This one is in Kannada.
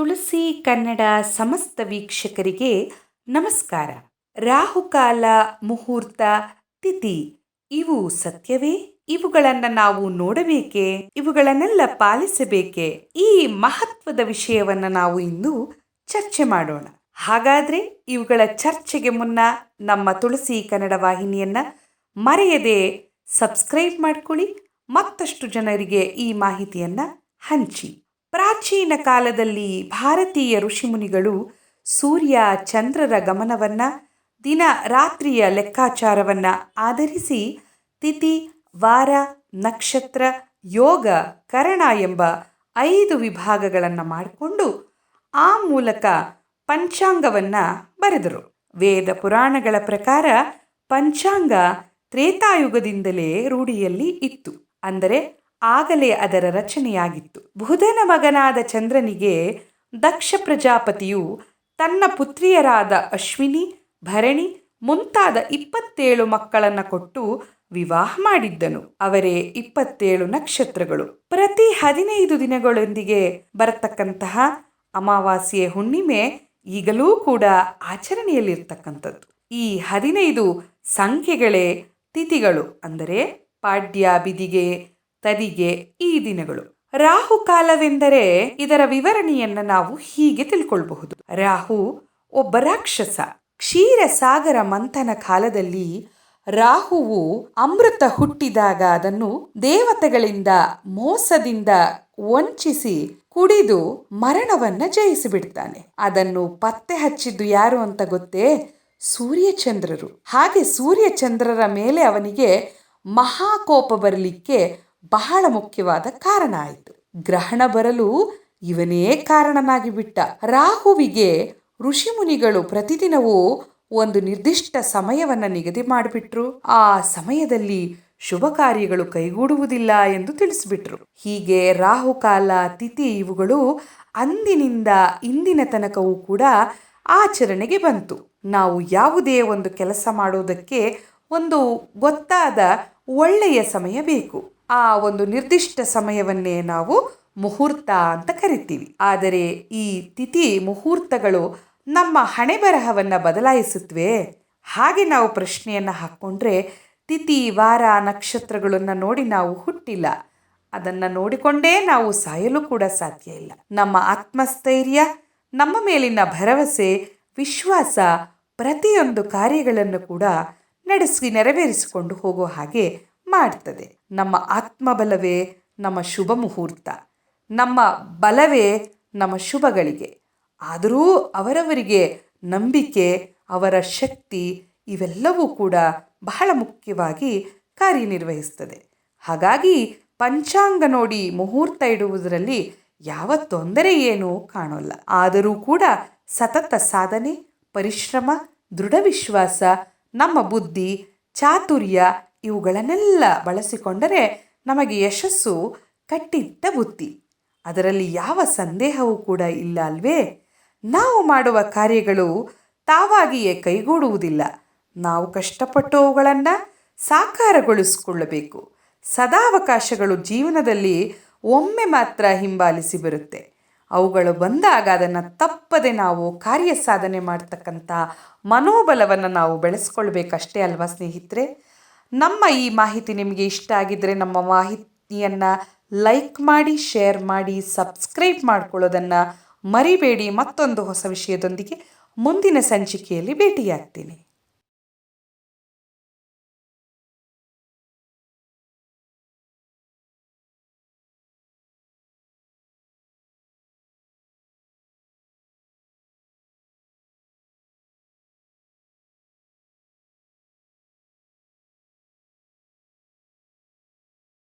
ತುಳಸಿ ಕನ್ನಡ ಸಮಸ್ತ ವೀಕ್ಷಕರಿಗೆ ನಮಸ್ಕಾರ. ರಾಹುಕಾಲ ಮುಹೂರ್ತ ತಿಥಿ. ಇವು ಸತ್ಯವೇ? ಇವುಗಳನ್ನು ನಾವು ನೋಡಬೇಕೆ? ಇವುಗಳನ್ನೆಲ್ಲ ಪಾಲಿಸಬೇಕೆ? ಈ ಮಹತ್ವದ ವಿಷಯವನ್ನ ನಾವು ಇಂದು ಚರ್ಚೆ ಮಾಡೋಣ. ಹಾಗಾದ್ರೆ ಇವುಗಳ ಚರ್ಚೆಗೆ ಮುನ್ನ ನಮ್ಮ ತುಳಸಿ ಕನ್ನಡ ವಾಹಿನಿಯನ್ನ ಮರೆಯದೆ ಸಬ್ಸ್ಕ್ರೈಬ್ ಮಾಡ್ಕೊಳ್ಳಿ. ಮತ್ತಷ್ಟು ಜನರಿಗೆ ಈ ಮಾಹಿತಿಯನ್ನ ಹಂಚಿ. ಪ್ರಾಚೀನ ಕಾಲದಲ್ಲಿ ಭಾರತೀಯ ಋಷಿಮುನಿಗಳು ಸೂರ್ಯ ಚಂದ್ರರ ಗಮನವನ್ನು, ದಿನ ರಾತ್ರಿಯ ಲೆಕ್ಕಾಚಾರವನ್ನು ಆಧರಿಸಿ ತಿಥಿ, ವಾರ, ನಕ್ಷತ್ರ, ಯೋಗ, ಕರಣ ಎಂಬ ಐದು ವಿಭಾಗಗಳನ್ನು ಮಾಡಿಕೊಂಡು ಆ ಮೂಲಕ ಪಂಚಾಂಗವನ್ನ ಬರೆದರು. ವೇದ ಪುರಾಣಗಳ ಪ್ರಕಾರ ಪಂಚಾಂಗ ತ್ರೇತಾಯುಗದಿಂದಲೇ ರೂಢಿಯಲ್ಲಿ ಇತ್ತು. ಅಂದರೆ ಆಗಲೇ ಅದರ ರಚನೆಯಾಗಿತ್ತು. ಬುಧನ ಮಗನಾದ ಚಂದ್ರನಿಗೆ ದಕ್ಷ ಪ್ರಜಾಪತಿಯು ತನ್ನ ಪುತ್ರಿಯರಾದ ಅಶ್ವಿನಿ, ಭರಣಿ ಮುಂತಾದ ಇಪ್ಪತ್ತೇಳು ಮಕ್ಕಳನ್ನು ಕೊಟ್ಟು ವಿವಾಹ ಮಾಡಿದ್ದನು. ಅವರೇ ಇಪ್ಪತ್ತೇಳು ನಕ್ಷತ್ರಗಳು. ಪ್ರತಿ ಹದಿನೈದು ದಿನಗಳೊಂದಿಗೆ ಬರತಕ್ಕಂತಹ ಅಮಾವಾಸ್ಯೆ ಹುಣ್ಣಿಮೆ ಈಗಲೂ ಕೂಡ ಆಚರಣೆಯಲ್ಲಿರ್ತಕ್ಕಂಥದ್ದು. ಈ ಹದಿನೈದು ಸಂಖ್ಯೆಗಳೇ ತಿಥಿಗಳು. ಅಂದರೆ ಪಾಡ್ಯ ಬಿದಿಗೆ ತದಿಗೆ ಈ ದಿನಗಳು. ರಾಹು ಕಾಲವೆಂದರೆ ಇದರ ವಿವರಣೆಯನ್ನ ನಾವು ಹೀಗೆ ತಿಳ್ಕೊಳ್ಬಹುದು. ರಾಹು ಒಬ್ಬ ರಾಕ್ಷಸ. ಕ್ಷೀರ ಸಾಗರ ಮಂಥನ ಕಾಲದಲ್ಲಿ ರಾಹುವು ಅಮೃತ ಹುಟ್ಟಿದಾಗ ಅದನ್ನು ದೇವತೆಗಳಿಂದ ಮೋಸದಿಂದ ವಂಚಿಸಿ ಕುಡಿದು ಮರಣವನ್ನ ಜಯಿಸಿಬಿಡ್ತಾನೆ. ಅದನ್ನು ಪತ್ತೆ ಹಚ್ಚಿದ್ದು ಯಾರು ಅಂತ ಗೊತ್ತೇ? ಸೂರ್ಯಚಂದ್ರರು. ಹಾಗೆ ಸೂರ್ಯಚಂದ್ರರ ಮೇಲೆ ಅವನಿಗೆ ಮಹಾಕೋಪ ಬರಲಿಕ್ಕೆ ಬಹಳ ಮುಖ್ಯವಾದ ಕಾರಣ ಆಯಿತು. ಗ್ರಹಣ ಬರಲು ಇವನೇ ಕಾರಣನಾಗಿ ಬಿಟ್ಟ. ರಾಹುವಿಗೆ ಋಷಿಮುನಿಗಳು ಪ್ರತಿದಿನವೂ ಒಂದು ನಿರ್ದಿಷ್ಟ ಸಮಯವನ್ನು ನಿಗದಿ ಮಾಡಿಬಿಟ್ರು. ಆ ಸಮಯದಲ್ಲಿ ಶುಭ ಕಾರ್ಯಗಳು ಕೈಗೂಡುವುದಿಲ್ಲ ಎಂದು ತಿಳಿಸಿಬಿಟ್ರು. ಹೀಗೆ ರಾಹುಕಾಲ ತಿಥಿ ಇವುಗಳು ಅಂದಿನಿಂದ ಇಂದಿನ ತನಕವೂ ಕೂಡ ಆಚರಣೆಗೆ ಬಂತು. ನಾವು ಯಾವುದೇ ಒಂದು ಕೆಲಸ ಮಾಡೋದಕ್ಕೆ ಒಂದು ಗೊತ್ತಾದ ಒಳ್ಳೆಯ ಸಮಯ ಬೇಕು. ಆ ಒಂದು ನಿರ್ದಿಷ್ಟ ಸಮಯವನ್ನೇ ನಾವು ಮುಹೂರ್ತ ಅಂತ ಕರಿತೀವಿ. ಆದರೆ ಈ ತಿಥಿ ಮುಹೂರ್ತಗಳು ನಮ್ಮ ಹಣೆ ಬರಹವನ್ನು ಬದಲಾಯಿಸುತ್ತವೆ ಹಾಗೆ ನಾವು ಪ್ರಶ್ನೆಯನ್ನು ಹಾಕ್ಕೊಂಡ್ರೆ ತಿಥಿ, ವಾರ, ನಕ್ಷತ್ರಗಳನ್ನು ನೋಡಿ ನಾವು ಹುಟ್ಟಿಲ್ಲ. ಅದನ್ನು ನೋಡಿಕೊಂಡೇ ನಾವು ಸಾಯಲು ಕೂಡ ಸಾಧ್ಯ ಇಲ್ಲ. ನಮ್ಮ ಆತ್ಮಸ್ಥೈರ್ಯ, ನಮ್ಮ ಮೇಲಿನ ಭರವಸೆ, ವಿಶ್ವಾಸ ಪ್ರತಿಯೊಂದು ಕಾರ್ಯಗಳನ್ನು ಕೂಡ ನಡೆಸಿ ನೆರವೇರಿಸಿಕೊಂಡು ಹೋಗೋ ಹಾಗೆ ಮಾಡ್ತದೆ ನಮ್ಮ ಆತ್ಮಬಲವೇ ನಮ್ಮ ಶುಭ ಮುಹೂರ್ತ. ನಮ್ಮ ಬಲವೇ ನಮ್ಮ ಶುಭಗಳಿಗೆ. ಆದರೂ ಅವರವರಿಗೆ ನಂಬಿಕೆ, ಅವರ ಶಕ್ತಿ ಇವೆಲ್ಲವೂ ಕೂಡ ಬಹಳ ಮುಖ್ಯವಾಗಿ ಕಾರ್ಯನಿರ್ವಹಿಸ್ತದೆ ಹಾಗಾಗಿ ಪಂಚಾಂಗ ನೋಡಿ ಮುಹೂರ್ತ ಇಡುವುದರಲ್ಲಿ ಯಾವ ತೊಂದರೆ ಏನೂ ಕಾಣೋಲ್ಲ. ಆದರೂ ಕೂಡ ಸತತ ಸಾಧನೆ, ಪರಿಶ್ರಮ, ದೃಢ ವಿಶ್ವಾಸ, ನಮ್ಮ ಬುದ್ಧಿ, ಚಾತುರ್ಯ ಇವುಗಳನ್ನೆಲ್ಲ ಬಳಸಿಕೊಂಡರೆ ನಮಗೆ ಯಶಸ್ಸು ಕಟ್ಟಿಟ್ಟ ಬುತ್ತಿ ಅದರಲ್ಲಿ ಯಾವ ಸಂದೇಹವೂ ಕೂಡ ಇಲ್ಲ ಅಲ್ವೇ? ನಾವು ಮಾಡುವ ಕಾರ್ಯಗಳು ತಾವಾಗಿಯೇ ಕೈಗೂಡುವುದಿಲ್ಲ. ನಾವು ಕಷ್ಟಪಟ್ಟು ಅವುಗಳನ್ನು ಸಾಕಾರಗೊಳಿಸಿಕೊಳ್ಳಬೇಕು. ಸದಾವಕಾಶಗಳು ಜೀವನದಲ್ಲಿ ಒಮ್ಮೆ ಮಾತ್ರ ಹಿಂಬಾಲಿಸಿ ಬರುತ್ತೆ. ಅವುಗಳು ಬಂದಾಗ ಅದನ್ನು ತಪ್ಪದೆ ನಾವು ಕಾರ್ಯ ಸಾಧನೆ ಮಾಡ್ತಕ್ಕಂಥ ಮನೋಬಲವನ್ನು ನಾವು ಬೆಳೆಸ್ಕೊಳ್ಬೇಕಷ್ಟೇ ಅಲ್ವಾ ಸ್ನೇಹಿತರೆ? ನಮ್ಮ ಈ ಮಾಹಿತಿ ನಿಮಗೆ ಇಷ್ಟ ಆಗಿದ್ದರೆ ನಮ್ಮ ಮಾಹಿತಿಯನ್ನು ಲೈಕ್ ಮಾಡಿ, ಶೇರ್ ಮಾಡಿ, ಸಬ್ಸ್ಕ್ರೈಬ್ ಮಾಡ್ಕೊಳ್ಳೋದನ್ನು ಮರಿಬೇಡಿ. ಮತ್ತೊಂದು ಹೊಸ ವಿಷಯದೊಂದಿಗೆ ಮುಂದಿನ ಸಂಚಿಕೆಯಲ್ಲಿ ಭೇಟಿಯಾಗ್ತೀನಿ.